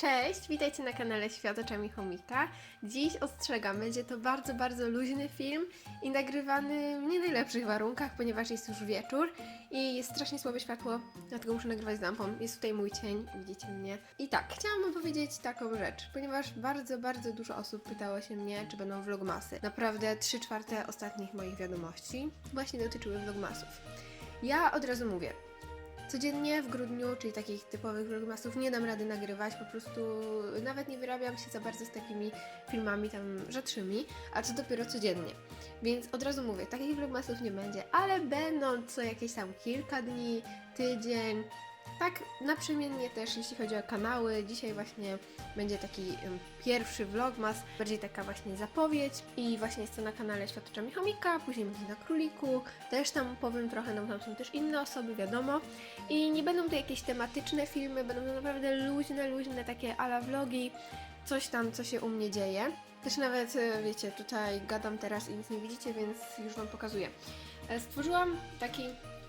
Cześć, witajcie na kanale Świat oczami chomika. Dziś ostrzegam, będzie to bardzo, bardzo luźny film i nagrywany w nie najlepszych warunkach, ponieważ jest już wieczór i jest strasznie słabe światło, dlatego muszę nagrywać z lampą. Jest tutaj mój cień, widzicie mnie. I tak, chciałam powiedzieć taką rzecz, ponieważ bardzo, bardzo dużo osób pytało się mnie, czy będą vlogmasy. Naprawdę 3 czwarte ostatnich moich wiadomości właśnie dotyczyły vlogmasów. Ja od razu mówię, Codziennie w grudniu, czyli takich typowych vlogmasów, nie dam rady nagrywać, po prostu nawet nie wyrabiam się za bardzo z takimi filmami tam rzadszymi, a co dopiero codziennie. Więc od razu mówię, takich vlogmasów nie będzie, ale będą co jakieś tam kilka dni, tydzień, tak naprzemiennie też, jeśli chodzi o kanały. Dzisiaj właśnie będzie taki em, pierwszy vlogmas, bardziej taka właśnie zapowiedź i właśnie jest to na kanale Świat oczami chomika, później będzie na króliku, też tam powiem trochę, no tam są też inne osoby, wiadomo. I nie będą to jakieś tematyczne filmy, będą to naprawdę luźne, luźne takie ala vlogi, coś tam, co się u mnie dzieje. Też nawet, e, wiecie, tutaj gadam teraz i nic nie widzicie, więc już Wam pokazuję. E, Stworzyłam taki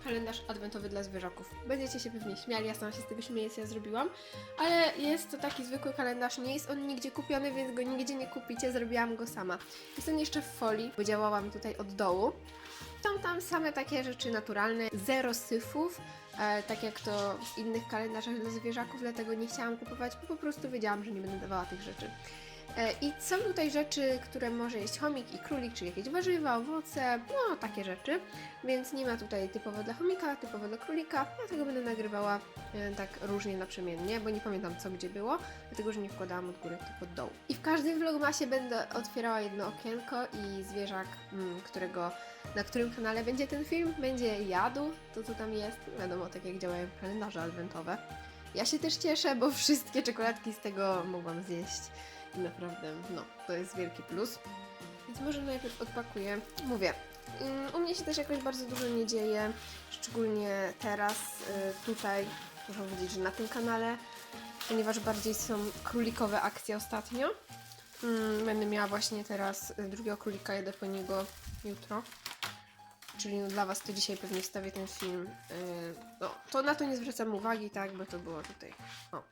kalendarz adwentowy dla zwierzaków. Będziecie się pewnie śmiali, ja sama się z tego śmieję, co ja zrobiłam, ale jest to taki zwykły kalendarz, nie jest on nigdzie kupiony, więc go nigdzie nie kupicie, zrobiłam go sama. Jest on jeszcze w folii, bo działałam tutaj od dołu. Są tam same takie rzeczy naturalne, zero syfów, e, tak jak to w innych kalendarzach dla zwierzaków, dlatego nie chciałam kupować, bo po prostu wiedziałam, że nie będę dawała tych rzeczy. E, I są tutaj rzeczy, które może jeść chomik i królik, czyli jakieś warzywa, owoce, no takie rzeczy. Więc nie ma tutaj typowo dla chomika, typowo dla królika, dlatego będę nagrywała e, tak różnie naprzemiennie, bo nie pamiętam co gdzie było, dlatego że nie wkładałam od góry, tylko od dołu. I w każdym vlogmasie będę otwierała jedno okienko i zwierzak, mm, którego, na którym kanale będzie ten film, będzie jadł to co tam jest, wiadomo, tak jak działają kalendarze adwentowe. Ja się też cieszę, bo wszystkie czekoladki z tego mogłam zjeść. Naprawdę, no, to jest wielki plus. Więc może najpierw odpakuję. Mówię, ym, u mnie się też jakoś bardzo dużo nie dzieje, szczególnie teraz, y, tutaj, muszę powiedzieć, że na tym kanale, ponieważ bardziej są królikowe akcje ostatnio. Ym, Będę miała właśnie teraz y, drugiego królika, jedę po niego jutro. Czyli no dla Was to dzisiaj pewnie wstawię ten film. Yy, no, to na to nie zwracam uwagi, tak, bo to było tutaj. O.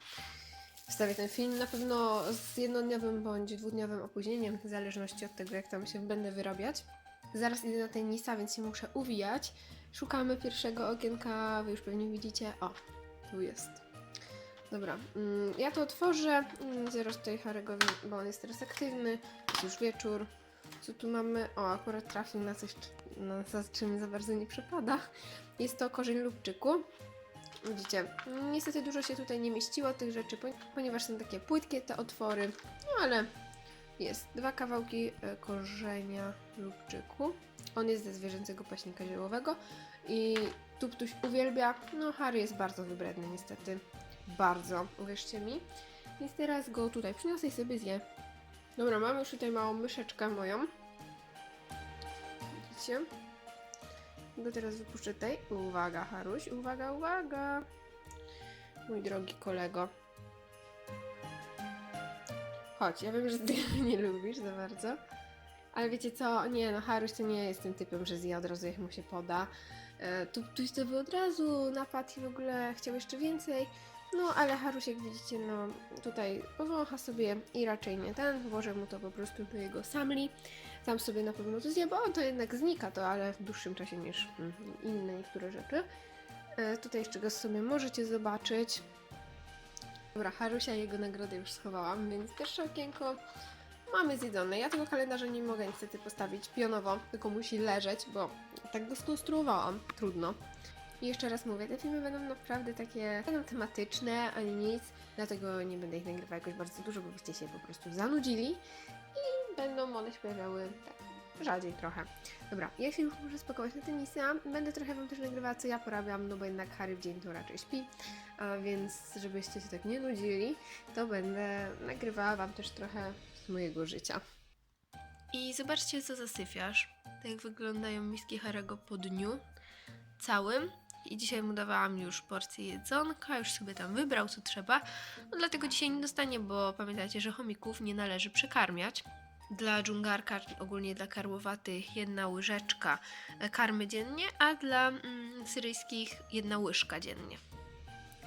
Wstawię ten film na pewno z jednodniowym bądź dwudniowym opóźnieniem, w zależności od tego, jak tam się będę wyrabiać. Zaraz idę na tenisa, więc się muszę uwijać. Szukamy pierwszego okienka, wy już pewnie widzicie. O, tu jest. Dobra, mm, ja to otworzę. Mm, Zaraz tutaj Harego, bo on jest teraz aktywny. Jest już wieczór. Co tu mamy? O, akurat trafił na coś, na za czym za bardzo nie przepada. Jest to korzeń lubczyku. Widzicie, niestety dużo się tutaj nie mieściło tych rzeczy, poni- ponieważ są takie płytkie te otwory, no ale jest. Dwa kawałki e, korzenia lubczyku. On jest ze zwierzęcego paśnika ziołowego i Tuptuś uwielbia. No, Harry jest bardzo wybredny niestety. Bardzo, uwierzcie mi. Więc teraz go tutaj przyniosę i sobie zje. Dobra, mam już tutaj małą myszeczkę moją. Widzicie? Go teraz wypuszczę tutaj. Uwaga, Haruś, uwaga, uwaga. Mój drogi kolego. Chodź, ja wiem, że ty nie lubisz za bardzo. Ale wiecie co? Nie, no Haruś to nie jest tym typem, że zje od razu jak mu się poda. E, tu tuś to by od razu napadł i w ogóle chciał jeszcze więcej. No, ale Haruś, jak widzicie, no tutaj powącha sobie i raczej nie ten. Włożę mu to po prostu do jego samli. Tam sobie na pewno to zje, bo to jednak znika to, ale w dłuższym czasie niż mm, inne niektóre rzeczy. E, tutaj jeszcze go sobie możecie zobaczyć. Dobra, Harusia jego nagrodę już schowałam, więc pierwsze okienko mamy zjedzone. Ja tego kalendarza nie mogę niestety postawić pionowo, tylko musi leżeć, bo tak go skonstruowałam. Trudno. I jeszcze raz mówię, te filmy będą naprawdę takie będą tematyczne, ani nic, dlatego nie będę ich nagrywać jakoś bardzo dużo, bo byście się po prostu zanudzili i będą one się pojawiały tak rzadziej trochę. Dobra, ja się już muszę spakować na tenisa. Będę trochę Wam też nagrywała, co ja porabiam, no bo jednak Harry w dzień to raczej śpi, a więc żebyście się tak nie nudzili, to będę nagrywała Wam też trochę z mojego życia. I zobaczcie, co zasyfiasz. Tak wyglądają miski Harego po dniu całym. I dzisiaj mu dawałam już porcję jedzonka, już sobie tam wybrał co trzeba. No dlatego dzisiaj nie dostanie, bo pamiętajcie, że chomików nie należy przekarmiać. Dla dżungarka, ogólnie dla karłowatych, jedna łyżeczka e, karmy dziennie, a dla mm, syryjskich jedna łyżka dziennie.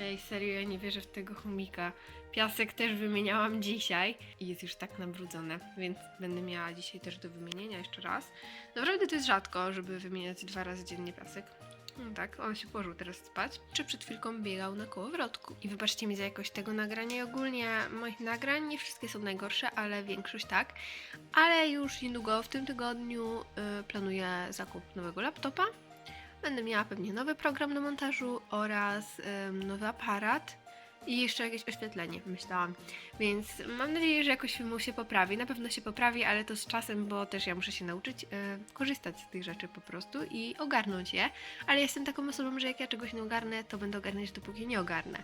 Ej, serio, ja nie wierzę w tego chomika. Piasek też wymieniałam dzisiaj i jest już tak nabrudzone, więc będę miała dzisiaj też do wymienienia jeszcze raz. Naprawdę to jest rzadko, żeby wymieniać dwa razy dziennie piasek. No tak, on się położył teraz spać. Czy przed chwilką biegał na kołowrotku. I wybaczcie mi za jakość tego nagrania i ogólnie moich nagrań. Nie wszystkie są najgorsze, ale większość tak. Ale już niedługo w tym tygodniu y, planuję zakup nowego laptopa. Będę miała pewnie nowy program do montażu oraz nowy aparat i jeszcze jakieś oświetlenie, myślałam. Więc mam nadzieję, że jakoś filmu się poprawi. Na pewno się poprawi, ale to z czasem, bo też ja muszę się nauczyć y, korzystać z tych rzeczy po prostu i ogarnąć je. Ale jestem taką osobą, że jak ja czegoś nie ogarnę, to będę ogarniać dopóki nie ogarnę.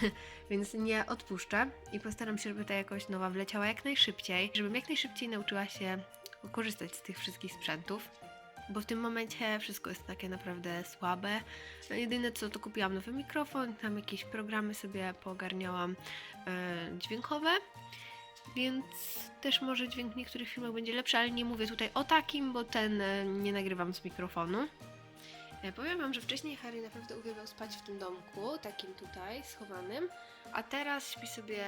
Więc nie odpuszczę i postaram się, żeby ta jakość nowa wleciała jak najszybciej, żebym jak najszybciej nauczyła się korzystać z tych wszystkich sprzętów bo w tym momencie wszystko jest takie naprawdę słabe. Jedyne co to kupiłam nowy mikrofon, tam jakieś programy sobie poogarniałam e, dźwiękowe, więc też może dźwięk w niektórych filmach będzie lepszy, ale nie mówię tutaj o takim, bo ten e, nie nagrywam z mikrofonu. E, powiem Wam, że wcześniej Harry naprawdę uwielbiał spać w tym domku, takim tutaj, schowanym, a teraz śpi sobie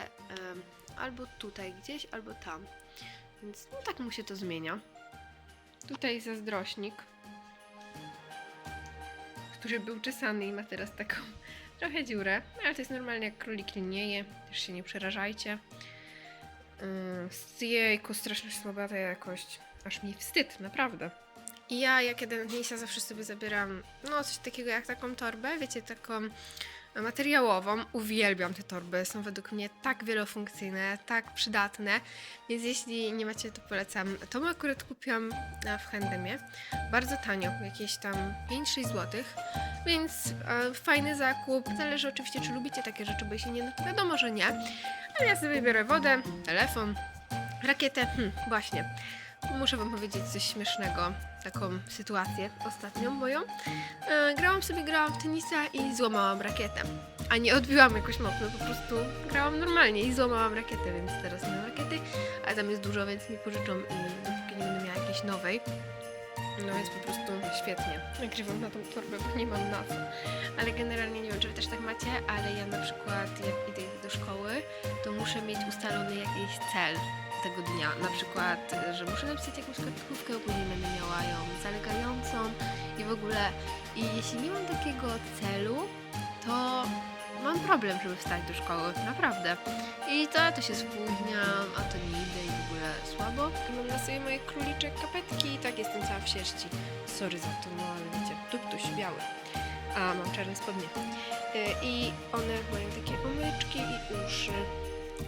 albo tutaj gdzieś, albo tam. Więc no tak mu się to zmienia. Tutaj zazdrośnik, który był czesany i ma teraz taką trochę dziurę, ale to jest normalnie jak królik linieje, też się nie przerażajcie. Yy, jejku, strasznie słaba ta jakość, aż mi wstyd, naprawdę. I ja, jak jeden miejsca zawsze sobie zabieram, no coś takiego jak taką torbę, wiecie, taką materiałową. Uwielbiam te torby, są według mnie tak wielofunkcyjne, tak przydatne, więc jeśli nie macie, to polecam. To akurat kupiłam e, w Handemie, bardzo tanio, jakieś tam 5-6 zł, więc e, fajny zakup. Zależy oczywiście, czy lubicie takie rzeczy, bo jeśli nie, no to wiadomo, że nie. Ale ja sobie biorę wodę, telefon, rakietę, hm, właśnie. Muszę wam powiedzieć coś śmiesznego, taką sytuację ostatnią moją. E, grałam sobie, grałam w tenisa i złamałam rakietę. A nie odbiłam jakoś mocno, po prostu grałam normalnie i złamałam rakietę, więc teraz mam rakiety, ale tam jest dużo, więc mi pożyczą i dopóki nie będę miała jakiejś nowej. No więc po prostu świetnie. Nagrywam na tą torbę, bo nie mam na co. Ale generalnie nie wiem, czy wy też tak macie, ale ja na przykład jak idę do szkoły, to muszę mieć ustalony jakiś cel tego dnia. Na przykład, że muszę napisać jakąś kartkówkę, później będę miała ją zalegającą i w ogóle. I jeśli nie mam takiego celu, to mam problem, żeby wstać do szkoły, naprawdę. I to to się spóźniam, a to nie idę i w ogóle słabo. Mam na sobie moje królicze kapetki i tak jestem cała w sierści. Sorry za to, no ale wiecie, tuptuś biały. A mam czarne spodnie. Y, I one mają takie omyczki i uszy.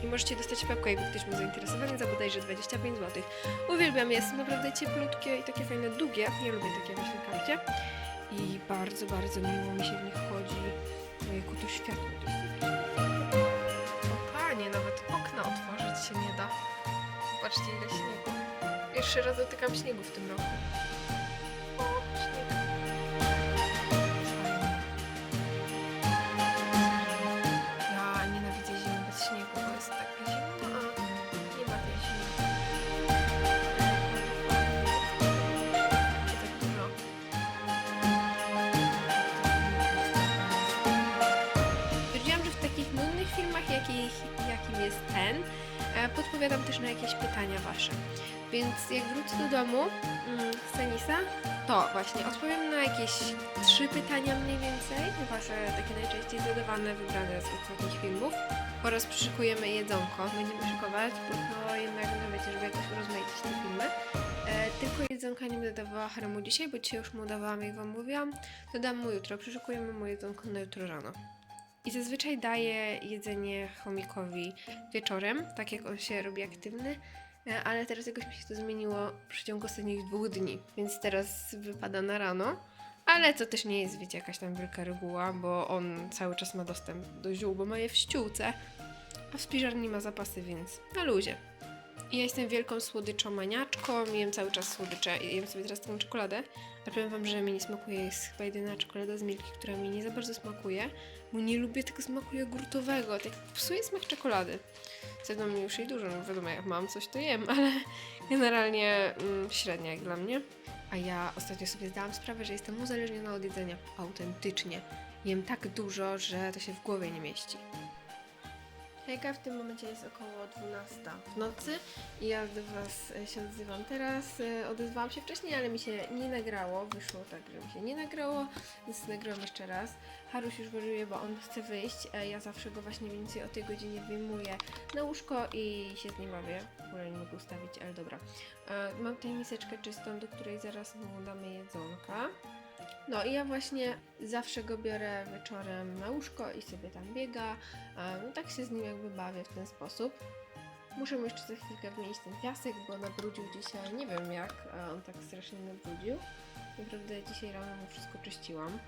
I możecie dostać papkę, jakby ktoś był zainteresowany, za bodajże 25 zł. Uwielbiam je, są naprawdę cieplutkie i takie fajne, długie. Ja lubię takie właśnie kapcie. I bardzo, bardzo miło mi się w nich chodzi. Ojejku, to światło. O panie, nawet okna otworzyć się nie da. Zobaczcie ile śniegu. Pierwszy raz dotykam śniegu w tym roku. Jest ten, e, podpowiadam też na jakieś pytania wasze. Więc jak wrócę do domu mm, z tenisa, to właśnie odpowiem na jakieś trzy pytania mniej więcej, wasze takie najczęściej zadawane, wybrane z ostatnich filmów. Oraz przyszykujemy jedzonko. Będziemy szykować, bo to jednak, no wiecie, żeby jakoś urozmaicić te filmy. E, tylko jedzonka nie będę dawała Haremu dzisiaj, bo dzisiaj już mu dawałam, jak wam mówiłam. To dam mu jutro. Przyszykujemy mu jedzonko na jutro rano. I zazwyczaj daję jedzenie chomikowi wieczorem, tak jak on się robi aktywny, e, ale teraz jakoś mi się to zmieniło w przeciągu ostatnich dwóch dni, więc teraz wypada na rano. Ale to też nie jest, wiecie, jakaś tam wielka reguła, bo on cały czas ma dostęp do ziół, bo ma je w ściółce, a w spiżarni ma zapasy, więc na luzie. Ja jestem wielką słodyczomaniaczką, jem cały czas słodycze i jem sobie teraz taką czekoladę, ale powiem wam, że mi nie smakuje, jest chyba jedyna czekolada z Milki, która mi nie za bardzo smakuje, bo nie lubię tego smaku jogurtowego, tak psuje smak czekolady. Zjadłam już jej dużo, no wiadomo, jak mam coś, to jem, ale generalnie mm, średnia jak dla mnie. A ja ostatnio sobie zdałam sprawę, że jestem uzależniona od jedzenia autentycznie. jem tak dużo, że to się w głowie nie mieści. Hejka, w tym momencie jest około 12 w nocy i ja do Was e, się odzywam teraz. E, Odezwałam się wcześniej, ale mi się nie nagrało. Wyszło tak, że mi się nie nagrało, więc nagrałam jeszcze raz. Haruś już wariuje, bo on chce wyjść. Ja zawsze go właśnie mniej więcej o tej godzinie wyjmuję na łóżko i się z nim bawię. W ogóle nie mogę ustawić, ale dobra. E, Mam tutaj miseczkę czystą, do której zaraz mu damy jedzonka. No i ja właśnie zawsze go biorę wieczorem na łóżko i sobie tam biega. No tak się z nim jakby bawię w ten sposób. Muszę mu jeszcze za chwilkę wnieść ten piasek, bo nabrudził dzisiaj, nie wiem jak, on tak strasznie nabrudził. Naprawdę dzisiaj rano mu wszystko czyściłam.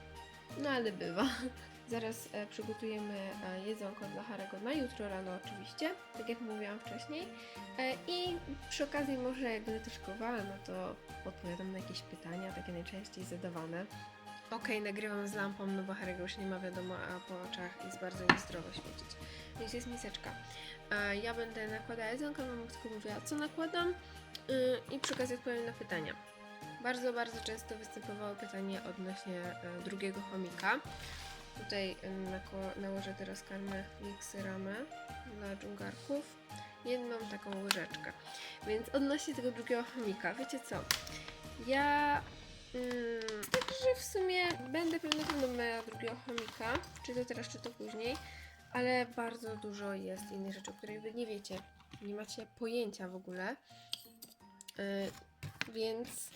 No ale bywa. Zaraz e, przygotujemy e, jedzonko dla Harego na jutro rano oczywiście, tak jak mówiłam wcześniej. E, I przy okazji może jak szykowała, no to odpowiadam na jakieś pytania, takie najczęściej zadawane. Okej, nagrywam z lampą, no bo Harry'ego już nie ma wiadomo, a po oczach jest bardzo niezdrowo świecić. Więc jest miseczka. Ja będę nakładała jedzonko, mama tylko mówiła, co nakładam i przy okazji odpowiem na pytania. Bardzo, bardzo często występowało pytanie odnośnie drugiego chomika. Tutaj nałożę teraz karmę miksy ramę dla dżungarków. Jedną taką łyżeczkę. Więc odnośnie tego drugiego chomika, wiecie co? Ja mm, także w sumie będę pewnie miała drugiego chomika, czy to teraz, czy to później, ale bardzo dużo jest innych rzeczy, o których wy nie wiecie. Nie macie pojęcia w ogóle. Yy, więc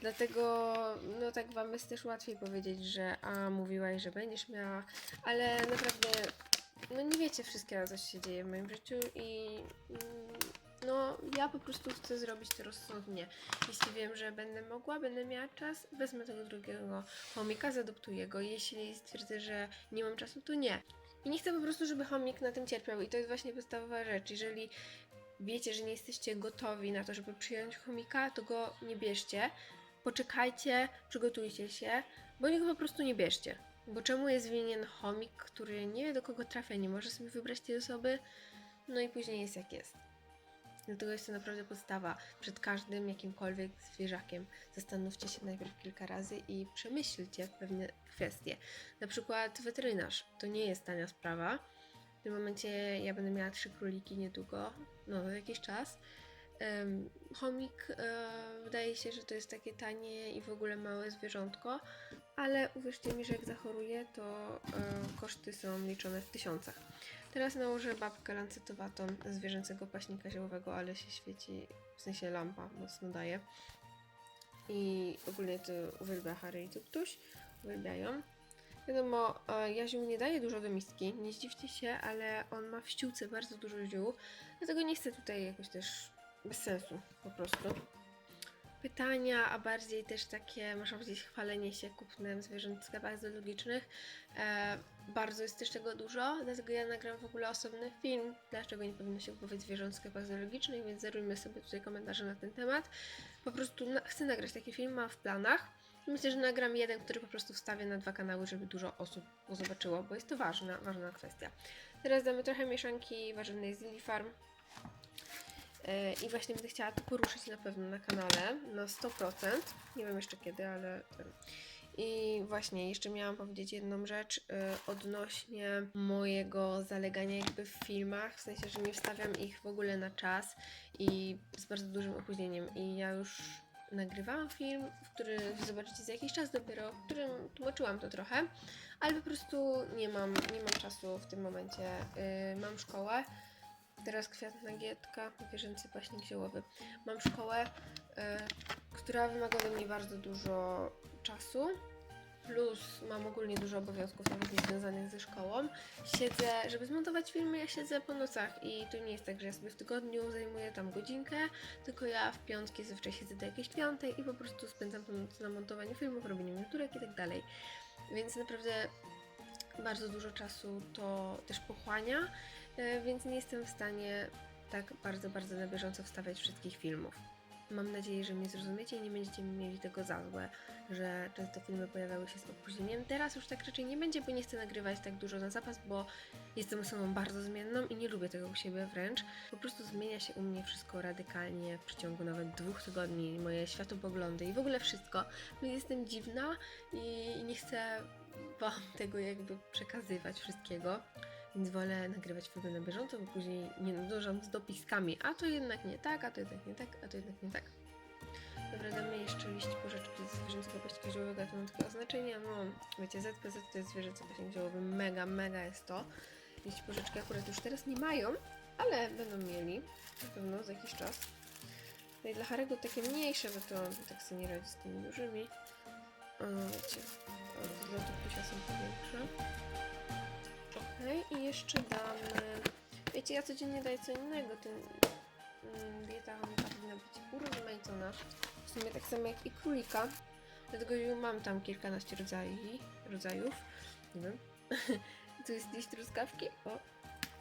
dlatego, no tak wam jest też łatwiej powiedzieć, że a mówiłaś, że będziesz miała, ale naprawdę, no nie wiecie wszystkiego, co się dzieje w moim życiu i mm, no ja po prostu chcę zrobić to rozsądnie. Jeśli wiem, że będę mogła, będę miała czas, wezmę tego drugiego chomika, zadoptuję go. Jeśli stwierdzę, że nie mam czasu, to nie. I nie chcę po prostu, żeby chomik na tym cierpiał. I to jest właśnie podstawowa rzecz. Jeżeli wiecie, że nie jesteście gotowi na to, żeby przyjąć chomika, to go nie bierzcie. Poczekajcie, przygotujcie się, bo niego po prostu nie bierzcie. Bo czemu jest winien chomik, który nie wie do kogo trafia, nie może sobie wybrać tej osoby, no i później jest jak jest. Dlatego jest to naprawdę podstawa. Przed każdym jakimkolwiek zwierzakiem zastanówcie się najpierw kilka razy i przemyślcie pewne kwestie. Na przykład weterynarz to nie jest tania sprawa. W tym momencie ja będę miała trzy króliki niedługo, no jakiś czas. Chomik e, wydaje się, że to jest takie tanie i w ogóle małe zwierzątko, ale uwierzcie mi, że jak zachoruję, to e, koszty są liczone w tysiącach. Teraz nałożę babkę lancetowatą zwierzęcego paśnika ziołowego, ale się świeci, w sensie lampa mocno daje. I ogólnie to uwielbia Harry i Tuptuś, uwielbiają. Wiadomo, e, ja ziół nie daję dużo do miski, nie zdziwcie się, ale on ma w ściółce bardzo dużo ziół, dlatego nie chcę tutaj jakoś też bez sensu po prostu. Pytania, a bardziej też takie, można powiedzieć, chwalenie się kupnem zwierząt w sklepach zoologicznych. E, bardzo jest też tego dużo, dlatego ja nagram w ogóle osobny film, dlaczego nie powinno się kupować zwierząt w sklepach zoologicznych, więc zerujmy sobie tutaj komentarze na ten temat. Po prostu na, chcę nagrać taki film, mam w planach. Myślę, że nagram jeden, który po prostu wstawię na dwa kanały, żeby dużo osób go zobaczyło, bo jest to ważna, ważna kwestia. Teraz damy trochę mieszanki warzywnej z Lily Farm. E, I właśnie będę chciała to poruszyć na pewno na kanale na 100%. Nie wiem jeszcze kiedy, ale. I właśnie jeszcze miałam powiedzieć jedną rzecz y, odnośnie mojego zalegania jakby w filmach, w sensie, że nie wstawiam ich w ogóle na czas i z bardzo dużym opóźnieniem. I ja już nagrywałam film, w który zobaczycie za jakiś czas dopiero, w którym tłumaczyłam to trochę, ale po prostu nie mam, nie mam czasu w tym momencie. Y, mam szkołę, teraz kwiat nagietka, zwierzęcy paśnik ziołowy. Mam szkołę, y, która wymaga ode mnie bardzo dużo czasu. Plus mam ogólnie dużo obowiązków nawet niezwiązanych ze szkołą. Siedzę, żeby zmontować filmy, ja siedzę po nocach i to nie jest tak, że ja sobie w tygodniu zajmuję tam godzinkę, tylko ja w piątki zazwyczaj siedzę do jakiejś piątej i po prostu spędzam tą noc na montowaniu filmów, robieniu miniaturek i tak dalej. Więc naprawdę bardzo dużo czasu to też pochłania, więc nie jestem w stanie tak bardzo, bardzo na bieżąco wstawiać wszystkich filmów. Mam nadzieję, że mnie zrozumiecie i nie będziecie mieli tego za złe, że często filmy pojawiały się z opóźnieniem. Teraz już tak raczej nie będzie, bo nie chcę nagrywać tak dużo na zapas, bo jestem osobą bardzo zmienną i nie lubię tego u siebie wręcz. Po prostu zmienia się u mnie wszystko radykalnie w przeciągu nawet dwóch tygodni, moje światopoglądy i w ogóle wszystko. No jestem dziwna i nie chcę wam tego jakby przekazywać wszystkiego, więc wolę nagrywać filmy na bieżąco, bo później nie nadążam z dopiskami, a to jednak nie tak, a to jednak nie tak, a to jednak nie tak. Dobra, damy jeszcze liść porzeczki z zwierzęcego paśnika ziołowego, to ma takie oznaczenie, no wiecie, ZPZ to jest zwierzęcy paśnik ziołowy, mega, mega jest to. Liść porzeczki akurat już teraz nie mają, ale będą mieli, na pewno za jakiś czas. No i dla Harego takie mniejsze, bo to tak sobie nie radzi z tymi dużymi. O, wiecie, o, dla Tukusia są powiększe. I jeszcze damy... Wiecie, ja codziennie daję co innego, ten mm, dieta powinna być urozmaicona. W sumie tak samo jak i królika. Dlatego mam tam kilkanaście rodzajów. rodzajów. Nie wiem. tu jest gdzieś truskawki. O.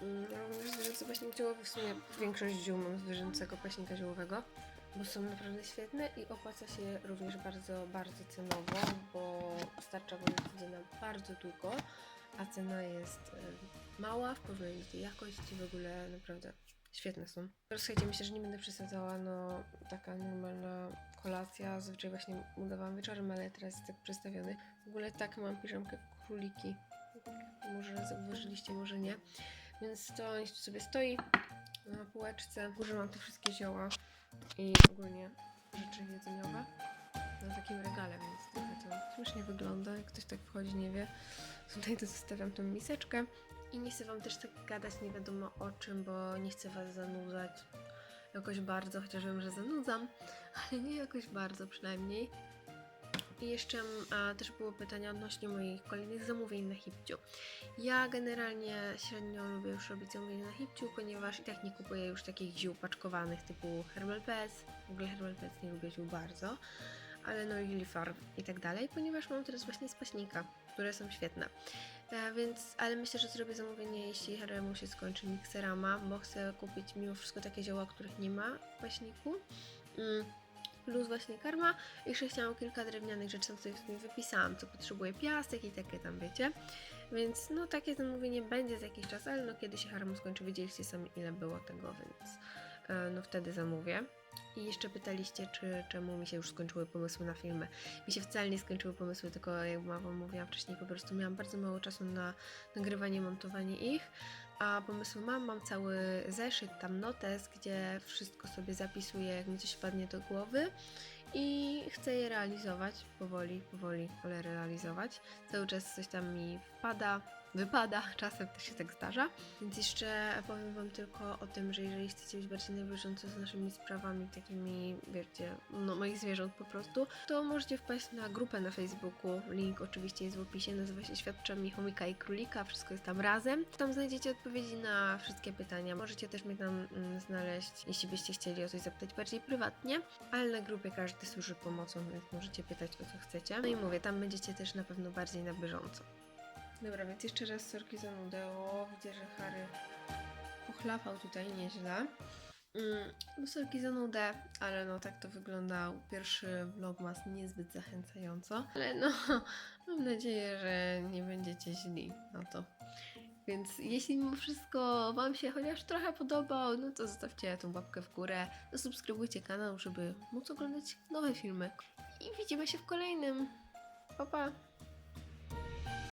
Mm, Również zwierzęcy paśnik ziołowy. W sumie większość ziół mam zwierzęcego paśnika ziołowego. Bo są naprawdę świetne i opłaca się również bardzo, bardzo cenowo, bo starcza wam na bardzo długo, a cena jest mała w porównaniu do jakości, w ogóle naprawdę świetne są. Słuchajcie, myślę, że nie będę przesadzała, no taka normalna kolacja, zazwyczaj właśnie udawałam wieczorem, ale teraz jest tak przedstawiony. W ogóle tak mam piżamkę w króliki, może zauważyliście, może nie. Więc to tu sobie stoi na półeczce. Używam te wszystkie zioła i ogólnie rzeczy jedzeniowe na takim regale, więc to śmiesznie wygląda, jak ktoś tak wchodzi, nie wie. Tutaj to zostawiam tą miseczkę i nie chcę wam też tak gadać nie wiadomo o czym, bo nie chcę was zanudzać jakoś bardzo, chociaż wiem, że zanudzam, ale nie jakoś bardzo przynajmniej. I jeszcze a, też było pytanie odnośnie moich kolejnych zamówień na Hipciu. Ja generalnie średnio lubię już robić zamówienia na Hipciu, ponieważ i tak nie kupuję już takich ziół paczkowanych typu Herbal Pets. W ogóle Herbal Pets nie lubię ziół bardzo, ale no i Lilifar i tak dalej, ponieważ mam teraz właśnie z paśnika, które są świetne. E, więc, ale myślę, że zrobię zamówienie, jeśli Haremu się skończy mikserama, bo chcę kupić mimo wszystko takie zioła, których nie ma w paśniku. Mm. Plus właśnie karma. Jeszcze chciałam kilka drewnianych rzeczy, tam sobie wypisałam, co potrzebuję, piasek i takie tam, wiecie. Więc no takie zamówienie będzie za jakiś czas, ale no kiedy się Haremu skończy, widzieliście sami ile było tego, więc no wtedy zamówię. I jeszcze pytaliście, czy czemu mi się już skończyły pomysły na filmy. Mi się wcale nie skończyły pomysły, tylko jak wam mówiłam wcześniej, po prostu miałam bardzo mało czasu na nagrywanie, montowanie ich. A pomysły mam, mam cały zeszyt, tam notes, gdzie wszystko sobie zapisuję, jak mi coś wpadnie do głowy i chcę je realizować powoli, powoli, ale realizować. Cały czas coś tam mi wpada, wypada, czasem też się tak zdarza. Więc jeszcze powiem Wam tylko o tym, że jeżeli chcecie być bardziej na bieżąco z naszymi sprawami, takimi, wiecie, no moich zwierząt po prostu, to możecie wpaść na grupę na Facebooku. Link oczywiście jest w opisie, nazywa się Świadczami Chomika i Królika, wszystko jest tam razem. Tam znajdziecie odpowiedzi na wszystkie pytania. Możecie też mnie tam mm, znaleźć, jeśli byście chcieli o coś zapytać bardziej prywatnie, ale na grupie każdy służy pomocą, więc możecie pytać o co chcecie. No i mówię, tam będziecie też na pewno bardziej na bieżąco. Dobra, więc jeszcze raz sorki za nudę. O, widzę, że Harry pochlapał tutaj nieźle. No sorki za nudę, ale no tak to wyglądał pierwszy vlogmas niezbyt zachęcająco. Ale no, mam nadzieję, że nie będziecie źli na to. Więc jeśli mimo wszystko Wam się chociaż trochę podobał, no to zostawcie tą łapkę w górę, zasubskrybujcie kanał, żeby móc oglądać nowe filmy. I widzimy się w kolejnym. Pa, pa!